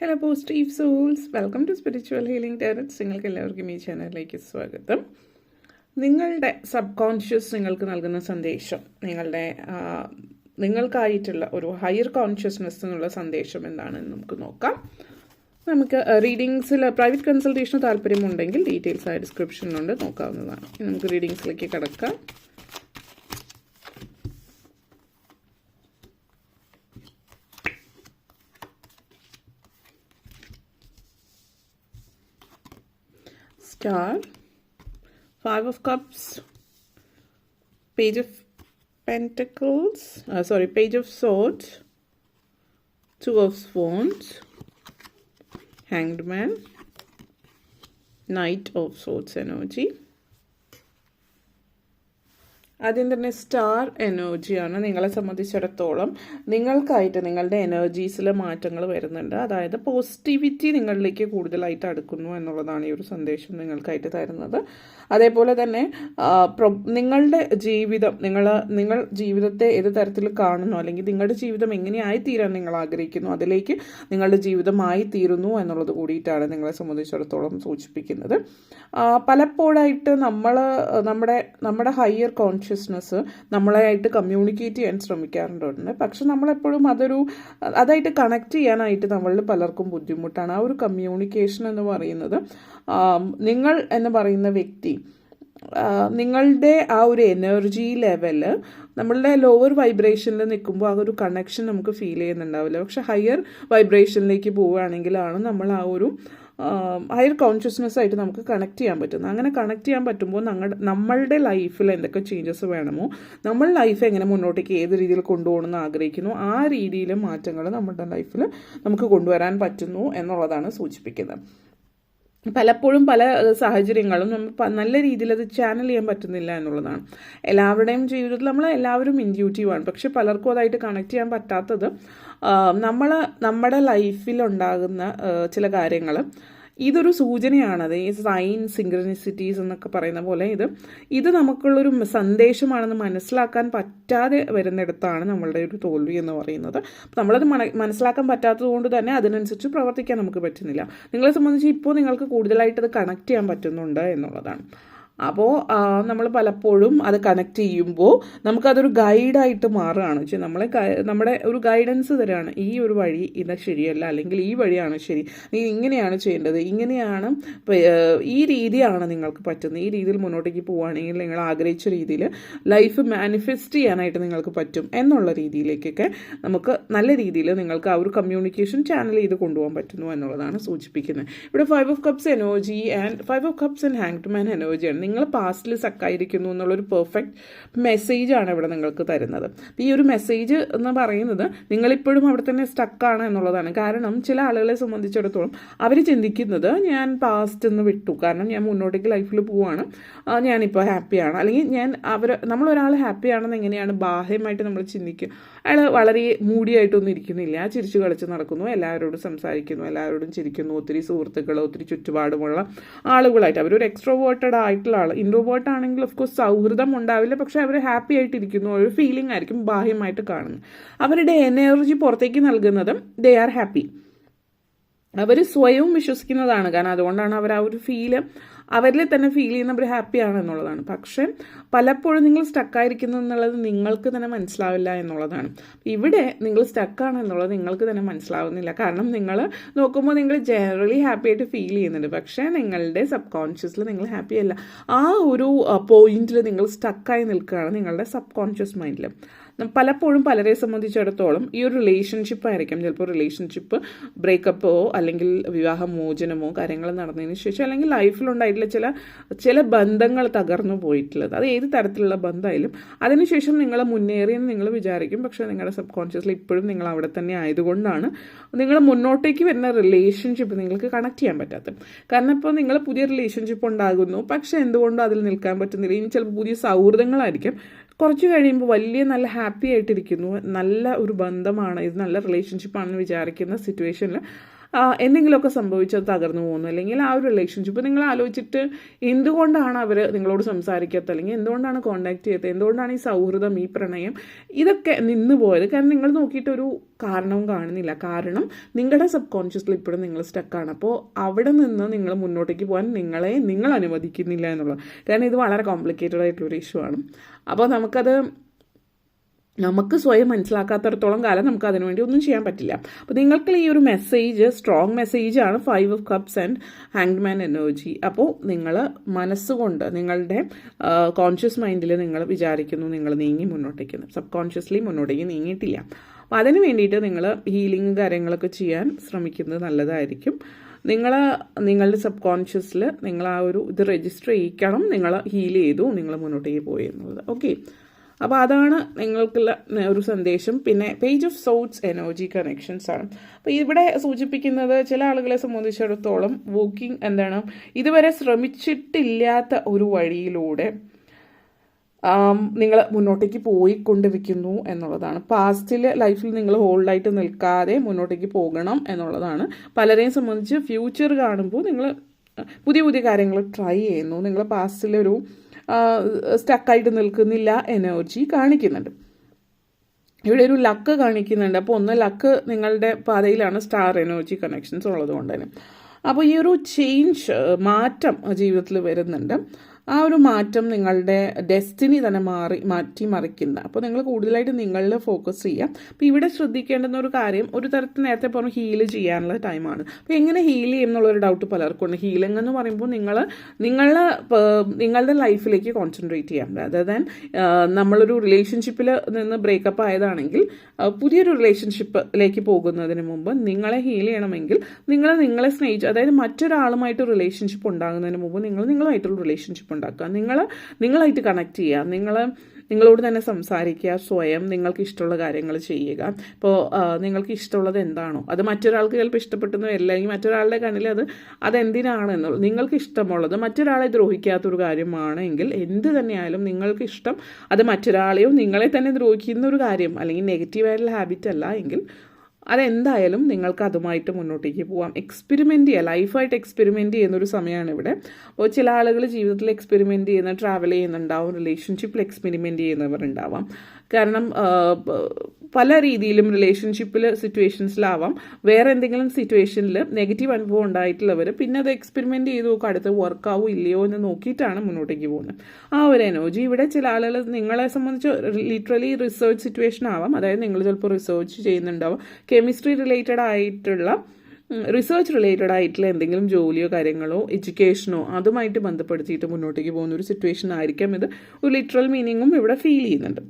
Hello positive souls welcome to spiritual healing tarots നിങ്ങൾക്ക് എല്ലാവർക്കും ഈ ചാനലിലേക്ക് സ്വാഗതം. നിങ്ങളുടെ സബ് കോൺഷ്യസ് നിങ്ങൾക്ക് നൽകുന്ന സന്ദേശം നിങ്ങളുടെ ആ, നിങ്ങൾക്കായിട്ടുള്ള ഒരു ഹയർ കോൺഷ്യസ്നെസ് എന്നുള്ള സന്ദേശം എന്താണെന്ന് നമുക്ക് നോക്കാം. നമുക്ക് റീഡിങ്സിൽ പ്രൈവറ്റ് കൺസൾട്ടേഷന് താല്പര്യമുണ്ടെങ്കിൽ ഡീറ്റെയിൽസ് ആയ ഡിസ്ക്രിപ്ഷനിലുണ്ട് നോക്കാവുന്നതാണ്. നമുക്ക് റീഡിങ്സിലേക്ക് കിടക്കാം. Star, Five of Cups, Page of Pentacles, uh, sorry, Page of Swords, Two of Swords, Hanged Man, Knight of Swords energy. ആദ്യം തന്നെ സ്റ്റാർ എനർജിയാണ് നിങ്ങളെ സംബന്ധിച്ചിടത്തോളം നിങ്ങൾക്കായിട്ട് നിങ്ങളുടെ എനർജീസിൽ മാറ്റങ്ങൾ വരുന്നുണ്ട്. അതായത് പോസിറ്റിവിറ്റി നിങ്ങളിലേക്ക് കൂടുതലായിട്ട് അടുക്കുന്നു എന്നുള്ളതാണ് ഈ ഒരു സന്ദേശം നിങ്ങൾക്കായിട്ട് തരുന്നത്. അതേപോലെ തന്നെ നിങ്ങളുടെ ജീവിതം നിങ്ങൾ നിങ്ങൾ ജീവിതത്തെ ഏത് തരത്തിൽ കാണുന്നു അല്ലെങ്കിൽ നിങ്ങളുടെ ജീവിതം എങ്ങനെയായി തീരാൻ നിങ്ങൾ ആഗ്രഹിക്കുന്നു അതിലേക്ക് നിങ്ങളുടെ ജീവിതമായി തീരുന്നു എന്നുള്ളത് കൂടിയിട്ടാണ് നിങ്ങളെ സംബന്ധിച്ചിടത്തോളം സൂചിപ്പിക്കുന്നത്. പലപ്പോഴായിട്ട് നമ്മൾ നമ്മുടെ നമ്മുടെ ഹയർ കോൺഷ്യസ്നെസ് നമ്മളായിട്ട് കമ്മ്യൂണിക്കേറ്റ് ചെയ്യാൻ ശ്രമിക്കാറുണ്ട്. പക്ഷെ നമ്മളെപ്പോഴും അതൊരു അതായിട്ട് കണക്ട് ചെയ്യാനായിട്ട് നമ്മളിൽ പലർക്കും ബുദ്ധിമുട്ടാണ്. ആ ഒരു കമ്മ്യൂണിക്കേഷൻ എന്ന് പറയുന്നത് നിങ്ങൾ എന്ന് പറയുന്ന വ്യക്തി നിങ്ങളുടെ ആ ഒരു എനർജി ലെവൽ നമ്മളുടെ ലോവർ വൈബ്രേഷനിൽ നിൽക്കുമ്പോൾ ആ ഒരു കണക്ഷൻ നമുക്ക് ഫീൽ ചെയ്യുന്നുണ്ടാവില്ല. പക്ഷെ ഹയർ വൈബ്രേഷനിലേക്ക് പോവുകയാണെങ്കിലാണ് നമ്മൾ ആ ഒരു ഹയർ കോൺഷ്യസ്നെസ് ആയിട്ട് നമുക്ക് കണക്ട് ചെയ്യാൻ പറ്റുന്നു. അങ്ങനെ കണക്ട് ചെയ്യാൻ പറ്റുമ്പോൾ ഞങ്ങളുടെ നമ്മളുടെ ലൈഫിൽ എന്തൊക്കെ ചേഞ്ചസ് വേണമോ നമ്മൾ ലൈഫ് എങ്ങനെ മുന്നോട്ടേക്ക് ഏത് രീതിയിൽ കൊണ്ടുപോകണം എന്ന് ആഗ്രഹിക്കുന്നു ആ രീതിയിലെ മാറ്റങ്ങൾ നമ്മുടെ ലൈഫിൽ നമുക്ക് കൊണ്ടുവരാൻ പറ്റുന്നു എന്നുള്ളതാണ് സൂചിപ്പിക്കുന്നത്. പലപ്പോഴും പല സാഹചര്യങ്ങളും നമ്മൾ നല്ല രീതിയിൽ അത് ചാനൽ ചെയ്യാൻ പറ്റുന്നില്ല എന്നുള്ളതാണ്. എല്ലാവരുടെയും ജീവിതത്തിൽ നമ്മൾ എല്ലാവരും ഇൻഡ്യൂട്ടീവാണ് പക്ഷെ പലർക്കും അതായിട്ട് കണക്ട് ചെയ്യാൻ പറ്റാത്തത് നമ്മൾ നമ്മുടെ ലൈഫിലുണ്ടാകുന്ന ചില കാര്യങ്ങൾ ഇതൊരു സൂചനയാണത് ഈ സൈൻ സിംഗ്രനിസിറ്റീസ് എന്നൊക്കെ പറയുന്ന പോലെ ഇത്. ഇത് നമുക്കുള്ളൊരു സന്ദേശമാണെന്ന് മനസ്സിലാക്കാൻ പറ്റാതെ വരുന്നിടത്താണ് നമ്മളുടെ ഒരു തോൽവി എന്ന് പറയുന്നത്. നമ്മളത് മനസ്സിലാക്കാൻ പറ്റാത്തത് കൊണ്ട് തന്നെ അതിനനുസരിച്ച് പ്രവർത്തിക്കാൻ നമുക്ക് പറ്റുന്നില്ല. നിങ്ങളെ സംബന്ധിച്ച് ഇപ്പോൾ നിങ്ങൾക്ക് കൂടുതലായിട്ട് അത് കണക്ട് ചെയ്യാൻ പറ്റുന്നുണ്ട് എന്നുള്ളതാണ്. അപ്പോൾ നമ്മൾ പലപ്പോഴും അത് കണക്ട് ചെയ്യുമ്പോൾ നമുക്കതൊരു ഗൈഡായിട്ട് മാറുകയാണ്. വെച്ചാൽ നമ്മളെ നമ്മുടെ ഒരു ഗൈഡൻസ് തരാണ്. ഈ ഒരു വഴി ഇത് ശരിയല്ല അല്ലെങ്കിൽ ഈ വഴിയാണ് ശരി. നീ ഇങ്ങനെയാണ് ചെയ്യേണ്ടത്. ഇങ്ങനെയാണ് ഈ രീതിയാണ് നിങ്ങൾക്ക് പറ്റുന്നത്. ഈ രീതിയിൽ മുന്നോട്ടേക്ക് പോവുകയാണെങ്കിൽ നിങ്ങൾ ആഗ്രഹിച്ച രീതിയിൽ ലൈഫ് മാനിഫെസ്റ്റ് ചെയ്യാനായിട്ട് നിങ്ങൾക്ക് പറ്റും എന്നുള്ള രീതിയിലേക്കൊക്കെ നമുക്ക് നല്ല രീതിയിൽ നിങ്ങൾക്ക് ആ ഒരു കമ്മ്യൂണിക്കേഷൻ ചാനൽ ചെയ്ത് കൊണ്ടുപോകാൻ പറ്റുന്നു എന്നുള്ളതാണ് സൂചിപ്പിക്കുന്നത്. ഇവിടെ five of cups energy and five of cups and hanged man എനർജിയാണ് നിങ്ങൾ പാസ്റ്റിൽ സക്കായിരിക്കുന്നു എന്നുള്ളൊരു പെർഫെക്റ്റ് മെസ്സേജാണ് ഇവിടെ നിങ്ങൾക്ക് തരുന്നത്. ഈ ഒരു മെസ്സേജ് എന്ന് പറയുന്നത് നിങ്ങളിപ്പോഴും അവിടെ തന്നെ സ്റ്റക്കാണ് എന്നുള്ളതാണ്. കാരണം ചില ആളുകളെ സംബന്ധിച്ചിടത്തോളം അവർ ചിന്തിക്കുന്നത് ഞാൻ പാസ്റ്റ് എന്ന് വിട്ടു. കാരണം ഞാൻ മുന്നോട്ടേക്ക് ലൈഫിൽ പോവാണ്. ഞാനിപ്പോൾ ഹാപ്പിയാണ് അല്ലെങ്കിൽ ഞാൻ അവർ നമ്മളൊരാൾ ഹാപ്പിയാണെന്ന് എങ്ങനെയാണ് ബാഹ്യമായിട്ട് നമ്മൾ ചിന്തിക്കുക? അയാൾ വളരെ മൂടിയായിട്ടൊന്നും ഇരിക്കുന്നില്ല. ചിരിച്ചു കളിച്ച് നടക്കുന്നു. എല്ലാവരോടും സംസാരിക്കുന്നു. എല്ലാവരോടും ചിരിക്കുന്നു. ഒത്തിരി സുഹൃത്തുക്കൾ ഒത്തിരി ചുറ്റുപാടുമുള്ള ആളുകളായിട്ട്. അവരൊരു എക്സ്ട്രോവേർട്ടഡ് ആയിട്ടുള്ള ആൾ ഇൻട്രോവേർട്ട് ആണെങ്കിൽ ഓഫ് കോഴ്സ് സൗഹൃദം ഉണ്ടാവില്ല പക്ഷെ അവർ ഹാപ്പി ആയിട്ടിരിക്കുന്നു. ഒരു ഫീലിംഗ് ആയിരിക്കും ബാഹ്യമായിട്ട് കാണുന്നത്. അവരുടെ എനർജി പുറത്തേക്ക് നൽകുന്നതും ദേ ആർ ഹാപ്പി അവർ സ്വയം വിശ്വസിക്കുന്നതാണ്. കാരണം അതുകൊണ്ടാണ് അവർ ആ ഒരു ഫീൽ അവരിൽ തന്നെ ഫീൽ ചെയ്യുന്ന അവർ ഹാപ്പിയാണ് എന്നുള്ളതാണ്. പക്ഷേ പലപ്പോഴും നിങ്ങൾ സ്റ്റക്കായിരിക്കുന്നു എന്നുള്ളത് നിങ്ങൾക്ക് തന്നെ മനസ്സിലാവില്ല എന്നുള്ളതാണ്. ഇവിടെ നിങ്ങൾ സ്റ്റക്കാണ് എന്നുള്ളത് നിങ്ങൾക്ക് തന്നെ മനസ്സിലാവുന്നില്ല. കാരണം നിങ്ങൾ നോക്കുമ്പോൾ നിങ്ങൾ ജനറലി ഹാപ്പി ആയിട്ട് ഫീൽ ചെയ്യുന്നുണ്ട്. പക്ഷേ നിങ്ങളുടെ സബ് കോൺഷ്യസിൽ നിങ്ങൾ ഹാപ്പി അല്ല. ആ ഒരു പോയിന്റിൽ നിങ്ങൾ സ്റ്റക്കായി നിൽക്കുകയാണ് നിങ്ങളുടെ സബ് കോൺഷ്യസ് മൈൻഡിൽ പലപ്പോഴും പലരെ സംബന്ധിച്ചിടത്തോളം ഈ ഒരു റിലേഷൻഷിപ്പ് ആയിരിക്കും. ചിലപ്പോൾ റിലേഷൻഷിപ്പ് ബ്രേക്കപ്പോ അല്ലെങ്കിൽ വിവാഹമോചനമോ കാര്യങ്ങൾ നടന്നതിന് ശേഷം അല്ലെങ്കിൽ ലൈഫിലുണ്ടായിട്ടുള്ള ചില ചില ബന്ധങ്ങൾ തകർന്നു പോയിട്ടുള്ളത്. അത് ഏത് തരത്തിലുള്ള ബന്ധമായാലും അതിനുശേഷം നിങ്ങൾ മുന്നേറിയെന്ന് നിങ്ങൾ വിചാരിക്കും. പക്ഷേ നിങ്ങളുടെ സബ് കോൺഷ്യസിൽ ഇപ്പോഴും നിങ്ങൾ അവിടെ തന്നെ ആയതുകൊണ്ടാണ് നിങ്ങൾ മുന്നോട്ടേക്ക് വരുന്ന റിലേഷൻഷിപ്പ് നിങ്ങൾക്ക് കണക്ട് ചെയ്യാൻ പറ്റാത്തത്. കാരണം ഇപ്പോൾ നിങ്ങൾ പുതിയ റിലേഷൻഷിപ്പ് ഉണ്ടാകുന്നു. പക്ഷേ എന്തുകൊണ്ടും അതിൽ നിൽക്കാൻ പറ്റുന്നില്ല. ഇനി ചിലപ്പോൾ പുതിയ സൗഹൃദങ്ങളായിരിക്കും. കുറച്ച് കഴിയുമ്പോൾ വലിയ നല്ല ഹാപ്പി ആയിട്ടിരിക്കുന്നു. നല്ല ഒരു ബന്ധമാണ് ഇത് നല്ല റിലേഷൻഷിപ്പാണെന്ന് വിചാരിക്കുന്ന സിറ്റുവേഷനിൽ എന്തെങ്കിലുമൊക്കെ സംഭവിച്ചത് തകർന്നു പോകുന്നു. അല്ലെങ്കിൽ ആ ഒരു റിലേഷൻഷിപ്പ് നിങ്ങൾ ആലോചിച്ചിട്ട് എന്തുകൊണ്ടാണ് അവർ നിങ്ങളോട് സംസാരിക്കാത്തത്? അല്ലെങ്കിൽ എന്തുകൊണ്ടാണ് കോണ്ടാക്ട് ചെയ്യാത്തത്? എന്തുകൊണ്ടാണ് ഈ സൗഹൃദം ഈ പ്രണയം? ഇതൊക്കെ നിന്ന് പോയത്. കാരണം നിങ്ങൾ നോക്കിയിട്ടൊരു കാരണവും കാണുന്നില്ല. കാരണം നിങ്ങളുടെ സബ് കോൺഷ്യസിൽ ഇപ്പോഴും നിങ്ങൾ സ്റ്റക്കാണ് അപ്പോൾ അവിടെ നിന്ന് നിങ്ങൾ മുന്നോട്ടേക്ക് പോകാൻ നിങ്ങളെ നിങ്ങൾ അനുവദിക്കുന്നില്ല എന്നുള്ളത്. കാരണം ഇത് വളരെ കോംപ്ലിക്കേറ്റഡ് ആയിട്ടുള്ളൊരു ഇഷ്യൂ ആണ്. അപ്പോൾ നമുക്കത് നമുക്ക് സ്വയം മനസ്സിലാക്കാത്തടത്തോളം കാലം നമുക്ക് അതിനുവേണ്ടി ഒന്നും ചെയ്യാൻ പറ്റില്ല. അപ്പോൾ നിങ്ങൾക്ക് ഈ ഒരു മെസ്സേജ് സ്ട്രോങ് മെസ്സേജ് ആണ് five of cups and hanged man energy അപ്പോൾ നിങ്ങൾ മനസ്സുകൊണ്ട് നിങ്ങളുടെ കോൺഷ്യസ് മൈൻഡിൽ നിങ്ങൾ വിചാരിക്കുന്നു നിങ്ങൾ നീങ്ങി മുന്നോട്ടേക്കുന്നു. സബ് കോൺഷ്യസ്ലി മുന്നോട്ടേക്ക് നീങ്ങിയിട്ടില്ല. അപ്പോൾ അതിന് വേണ്ടിയിട്ട് നിങ്ങൾ ഹീലിംഗ് കാര്യങ്ങളൊക്കെ ചെയ്യാൻ ശ്രമിക്കുന്നത് നല്ലതായിരിക്കും. നിങ്ങൾ നിങ്ങളുടെ സബ് കോൺഷ്യസിൽ നിങ്ങൾ ആ ഒരു ഇത് രജിസ്റ്റർ ചെയ്യിക്കണം. നിങ്ങൾ ഹീൽ ചെയ്തു നിങ്ങൾ മുന്നോട്ടേക്ക് പോയി എന്നുള്ളത്. ഓക്കെ അപ്പോൾ അതാണ് നിങ്ങൾക്കുള്ള ഒരു സന്ദേശം. പിന്നെ page of swords energy connections ആണ്. അപ്പോൾ ഇവിടെ സൂചിപ്പിക്കുന്നത് ചില ആളുകളെ സംബന്ധിച്ചിടത്തോളം വോക്കിംഗ് എന്താണ് ഇതുവരെ ശ്രമിച്ചിട്ടില്ലാത്ത ഒരു വഴിയിലൂടെ നിങ്ങൾ മുന്നോട്ടേക്ക് പോയിക്കൊണ്ടിരിക്കുന്നു എന്നുള്ളതാണ്. പാസ്റ്റിൽ ലൈഫിൽ നിങ്ങൾ ഹോൾഡായിട്ട് നിൽക്കാതെ മുന്നോട്ടേക്ക് പോകണം എന്നുള്ളതാണ്. പലരെയും സംബന്ധിച്ച് ഫ്യൂച്ചർ കാണുമ്പോൾ നിങ്ങൾ പുതിയ പുതിയ കാര്യങ്ങൾ ട്രൈ ചെയ്യുന്നു. നിങ്ങൾ പാസ്റ്റിലൊരു സ്റ്റക്കായിട്ട് നിൽക്കുന്നില്ല എനർജി കാണിക്കുന്നുണ്ട്. ഇവിടെ ഒരു ലക്ക് കാണിക്കുന്നുണ്ട്. അപ്പോൾ ഒന്ന് ലക്ക് നിങ്ങളുടെ പാതയിലാണ് സ്റ്റാർ എനർജി കണക്ഷൻസ് ഉള്ളത് കൊണ്ട് തന്നെ അപ്പോൾ ഈ ഒരു ചേഞ്ച് മാറ്റം ജീവിതത്തിൽ വരുന്നുണ്ട്. ആ ഒരു മാറ്റം നിങ്ങളുടെ ഡെസ്റ്റിനി തന്നെ മാറി മാറ്റി മറിക്കുന്ന. അപ്പോൾ നിങ്ങൾ കൂടുതലായിട്ട് നിങ്ങളിൽ ഫോക്കസ് ചെയ്യുക. അപ്പോൾ ഇവിടെ ശ്രദ്ധിക്കേണ്ടുന്ന ഒരു കാര്യം ഒരു തരത്തിൽ നേരത്തെ പറഞ്ഞു ഹീൽ ചെയ്യാനുള്ള ടൈമാണ് അപ്പോൾ എങ്ങനെ ഹീൽ ചെയ്യും എന്നുള്ളൊരു ഡൗട്ട് പലർക്കും ഉണ്ട് ഹീലിംഗ് എന്ന് പറയുമ്പോൾ നിങ്ങൾ നിങ്ങളെ നിങ്ങളുടെ ലൈഫിലേക്ക് കോൺസെൻട്രേറ്റ് ചെയ്യാം. അതർ ദാൻ നമ്മളൊരു റിലേഷൻഷിപ്പിൽ നിന്ന് ബ്രേക്കപ്പ് ആയതാണെങ്കിൽ പുതിയൊരു റിലേഷൻഷിപ്പിലേക്ക് പോകുന്നതിന് മുമ്പ് നിങ്ങളെ ഹീൽ ചെയ്യണമെങ്കിൽ നിങ്ങൾ നിങ്ങളെ സ്നേഹിച്ച് അതായത് മറ്റൊരാളുമായിട്ട് റിലേഷൻഷിപ്പ് ഉണ്ടാകുന്നതിന് മുമ്പ് നിങ്ങൾ നിങ്ങളുമായിട്ടുള്ള റിലേഷൻഷിപ്പ് ഉണ്ടാക്കുക. നിങ്ങൾ നിങ്ങളായിട്ട് കണക്ട് ചെയ്യുക. നിങ്ങൾ നിങ്ങളോട് തന്നെ സംസാരിക്കുക സ്വയം നിങ്ങൾക്ക് ഇഷ്ടമുള്ള കാര്യങ്ങൾ ചെയ്യുക. ഇപ്പോൾ നിങ്ങൾക്ക് ഇഷ്ടമുള്ളത് എന്താണോ? അത് മറ്റൊരാൾക്ക് ചിലപ്പോൾ ഇഷ്ടപ്പെട്ടെന്ന് അല്ലെങ്കിൽ മറ്റൊരാളുടെ കണ്ണിൽ അത് അതെന്തിനാണ് എന്നുള്ളത്. നിങ്ങൾക്ക് ഇഷ്ടമുള്ളത് മറ്റൊരാളെ ദ്രോഹിക്കാത്തൊരു കാര്യമാണെങ്കിൽ എന്ത് തന്നെയായാലും നിങ്ങൾക്ക് ഇഷ്ടം അത് മറ്റൊരാളെയോ നിങ്ങളെ തന്നെ ദ്രോഹിക്കുന്ന ഒരു കാര്യം അല്ലെങ്കിൽ നെഗറ്റീവായിട്ടുള്ള ഹാബിറ്റ് അല്ല എങ്കിൽ അതെന്തായാലും നിങ്ങൾക്ക് അതുമായിട്ട് മുന്നോട്ടേക്ക് പോവാം. എക്സ്പെരിമെന്റ് ചെയ്യുക. ലൈഫായിട്ട് എക്സ്പെരിമെന്റ് ചെയ്യുന്ന ഒരു സമയമാണ് ഇവിടെ. അപ്പോൾ ചില ആളുകൾ ജീവിതത്തിൽ എക്സ്പെരിമെന്റ് ചെയ്യുന്ന ട്രാവൽ ചെയ്യുന്നുണ്ടാവും റിലേഷൻഷിപ്പിൽ എക്സ്പെരിമെന്റ് ചെയ്യുന്നവരുണ്ടാവാം. കാരണം പല രീതിയിലും റിലേഷൻഷിപ്പിൽ സിറ്റുവേഷൻസിലാവാം വേറെ എന്തെങ്കിലും സിറ്റുവേഷനിൽ നെഗറ്റീവ് അനുഭവം ഉണ്ടായിട്ടുള്ളവർ പിന്നെ അത് എക്സ്പെരിമെന്റ് ചെയ്ത് നോക്കുക അടുത്ത് വർക്കാവോ ഇല്ലയോ എന്ന് നോക്കിയിട്ടാണ് മുന്നോട്ടേക്ക് പോകുന്നത്. ആ ഒരു എനർജി ഇവിടെ ചില ആളുകൾ നിങ്ങളെ സംബന്ധിച്ച് ലിറ്ററലി റിസർച്ച് സിറ്റുവേഷൻ ആവാം അതായത് നിങ്ങൾ ചിലപ്പോൾ റിസർച്ച് ചെയ്യുന്നുണ്ടാവും. കെമിസ്ട്രി റിലേറ്റഡ് ആയിട്ടുള്ള റിസർച്ച് റിലേറ്റഡ് ആയിട്ടുള്ള എന്തെങ്കിലും ജോലിയോ കാര്യങ്ങളോ എഡ്യൂക്കേഷനോ അതുമായിട്ട് ബന്ധപ്പെടുത്തിയിട്ട് മുന്നോട്ടേക്ക് പോകുന്ന ഒരു സിറ്റുവേഷൻ ആയിരിക്കാം. ഇത് ഒരു ലിറ്ററൽ മീനിങ്ങും ഇവിടെ ഫീൽ ചെയ്യുന്നുണ്ട്.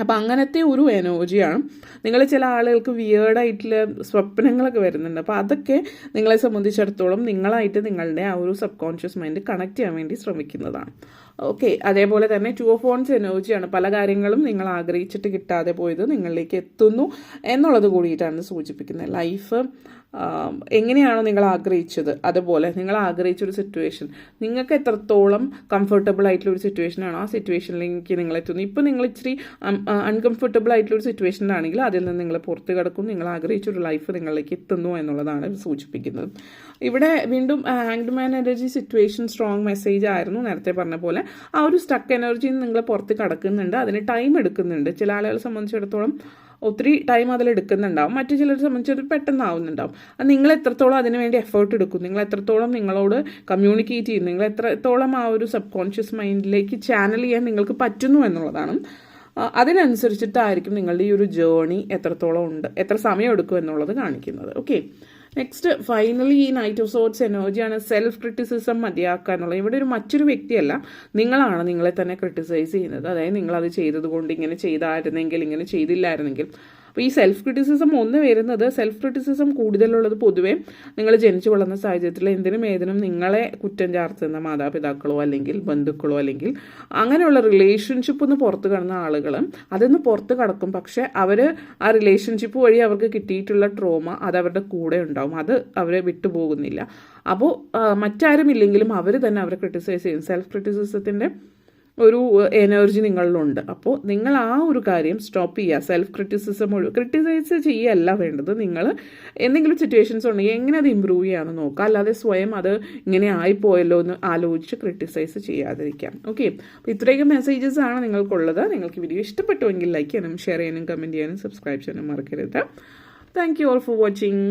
അപ്പം അങ്ങനത്തെ ഒരു എനർജിയാണ്. നിങ്ങൾ ചില ആളുകൾക്ക് വിയേർഡായിട്ടുള്ള സ്വപ്നങ്ങളൊക്കെ വരുന്നുണ്ട്. അപ്പോൾ അതൊക്കെ നിങ്ങളെ സംബന്ധിച്ചിടത്തോളം നിങ്ങളായിട്ട് നിങ്ങളുടെ ആ ഒരു സബ് കോൺഷ്യസ് മൈൻഡ് കണക്ട് ചെയ്യാൻ വേണ്ടി ശ്രമിക്കുന്നതാണ്. ഓക്കെ അതേപോലെ തന്നെ ടു ഓഫ് ഓൺസ് എനർജിയാണ് പല കാര്യങ്ങളും നിങ്ങൾ ആഗ്രഹിച്ചിട്ട് കിട്ടാതെ പോയത് നിങ്ങളിലേക്ക് എത്തുന്നു എന്നുള്ളത് കൂടിയിട്ടാണ് സൂചിപ്പിക്കുന്നത്. ലൈഫ് എങ്ങനെയാണോ നിങ്ങൾ ആഗ്രഹിച്ചത്? അതുപോലെ നിങ്ങൾ ആഗ്രഹിച്ചൊരു സിറ്റുവേഷൻ നിങ്ങൾക്ക് എത്രത്തോളം കംഫർട്ടബിൾ ആയിട്ടുള്ള ഒരു സിറ്റുവേഷൻ ആണോ ആ സിറ്റുവേഷനിലേക്ക് നിങ്ങൾ എത്തുന്നു. ഇപ്പോൾ നിങ്ങൾ ഇച്ചിരി അൺകംഫർട്ടബിൾ ആയിട്ടുള്ള ഒരു സിറ്റുവേഷനിലാണെങ്കിൽ അതിൽ നിന്ന് നിങ്ങൾ പുറത്ത് കിടക്കും. നിങ്ങൾ ആഗ്രഹിച്ചൊരു ലൈഫ് നിങ്ങളിലേക്ക് എത്തുന്നു എന്നുള്ളതാണ് സൂചിപ്പിക്കുന്നത്. ഇവിടെ വീണ്ടും hanged man energy situation strong message ആയിരുന്നു. നേരത്തെ പറഞ്ഞ പോലെ ആ ഒരു സ്റ്റക്ക് എനർജിയിൽ നിങ്ങൾ പുറത്ത് കിടക്കുന്നുണ്ട്. അതിന് ടൈം എടുക്കുന്നുണ്ട്. ചില ആളുകളെ സംബന്ധിച്ചിടത്തോളം ഒത്തിരി ടൈം അതിൽ എടുക്കുന്നുണ്ടാവും. മറ്റു ചിലരെ സംബന്ധിച്ചത് പെട്ടെന്നാവുന്നുണ്ടാവും. അത് നിങ്ങൾ എത്രത്തോളം അതിനുവേണ്ടി എഫേർട്ട് എടുക്കും? നിങ്ങൾ എത്രത്തോളം നിങ്ങളോട് കമ്മ്യൂണിക്കേറ്റ് ചെയ്യും? നിങ്ങൾ എത്രത്തോളം ആ ഒരു സബ് കോൺഷ്യസ് മൈൻഡിലേക്ക് ചാനൽ ചെയ്യാൻ നിങ്ങൾക്ക് പറ്റുന്നു എന്നുള്ളതാണ്. അതിനനുസരിച്ചിട്ടായിരിക്കും നിങ്ങളുടെ ഈ ഒരു ജേണി എത്രത്തോളം ഉണ്ട് എത്ര സമയം എടുക്കും എന്നുള്ളത് കാണിക്കുന്നത്. ഓക്കെ നെക്സ്റ്റ് ഫൈനലി ഈ നൈറ്റ് ഓഫ് സോട്ട്സ് എനർജിയാണ് സെൽഫ് ക്രിറ്റിസിസം മതിയാക്കുക എന്നുള്ളത് ഇവിടെ ഒരു മറ്റൊരു വ്യക്തിയല്ല നിങ്ങളാണ് നിങ്ങളെ തന്നെ ക്രിട്ടിസൈസ് ചെയ്യുന്നത്. അതായത് നിങ്ങളത് ചെയ്തതുകൊണ്ട് ഇങ്ങനെ ചെയ്തായിരുന്നെങ്കിൽ ഇങ്ങനെ ചെയ്തില്ലായിരുന്നെങ്കിൽ അപ്പോൾ ഈ സെൽഫ് ക്രിറ്റിസിസം ഒന്ന് വരുന്നത് സെൽഫ് ക്രിറ്റിസിസം കൂടുതലുള്ളത് പൊതുവേ നിങ്ങൾ ജനിച്ചു വളർന്ന സാഹചര്യത്തിൽ എന്തിനും ഏതിനും നിങ്ങളെ കുറ്റം ചാർത്തുന്ന മാതാപിതാക്കളോ അല്ലെങ്കിൽ ബന്ധുക്കളോ അല്ലെങ്കിൽ അങ്ങനെയുള്ള റിലേഷൻഷിപ്പ് ഒന്ന് പുറത്ത് കടന്ന ആളുകൾ അതൊന്ന് പുറത്ത് കടക്കും. പക്ഷേ അവർ ആ റിലേഷൻഷിപ്പ് വഴി അവർക്ക് കിട്ടിയിട്ടുള്ള ട്രോമ അത് അവരുടെ കൂടെ ഉണ്ടാവും. അത് അവരെ വിട്ടുപോകുന്നില്ല. അപ്പോൾ മറ്റാരും ഇല്ലെങ്കിലും അവർ തന്നെ അവരെ ക്രിട്ടിസൈസ് ചെയ്യും. സെൽഫ് ക്രിറ്റിസിസത്തിന്റെ ഒരു എനർജി നിങ്ങളിലുണ്ട്. അപ്പോൾ നിങ്ങൾ ആ ഒരു കാര്യം സ്റ്റോപ്പ് ചെയ്യുക. സെൽഫ് ക്രിറ്റിസിസം മുഴുവൻ ക്രിറ്റിസൈസ് ചെയ്യുകയല്ല വേണ്ടത്. നിങ്ങൾ എന്തെങ്കിലും സിറ്റുവേഷൻസ് ഉണ്ടെങ്കിൽ എങ്ങനെ അത് ഇമ്പ്രൂവ് ചെയ്യാമെന്ന് നോക്കുക. അല്ലാതെ സ്വയം അത് ഇങ്ങനെ ആയിപ്പോയല്ലോ എന്ന് ആലോചിച്ച് ക്രിറ്റിസൈസ് ചെയ്യാതിരിക്കാം. ഓക്കെ അപ്പോൾ ഇത്രയൊക്കെ മെസ്സേജസ് ആണ് നിങ്ങൾക്കുള്ളത്. നിങ്ങൾക്ക് വീഡിയോ ഇഷ്ടപ്പെട്ടുവെങ്കിൽ ലൈക്ക് ചെയ്യാനും ഷെയർ ചെയ്യാനും കമന്റ് ചെയ്യാനും സബ്സ്ക്രൈബ് ചെയ്യാനും മറക്കരുത്. Thank you all for watching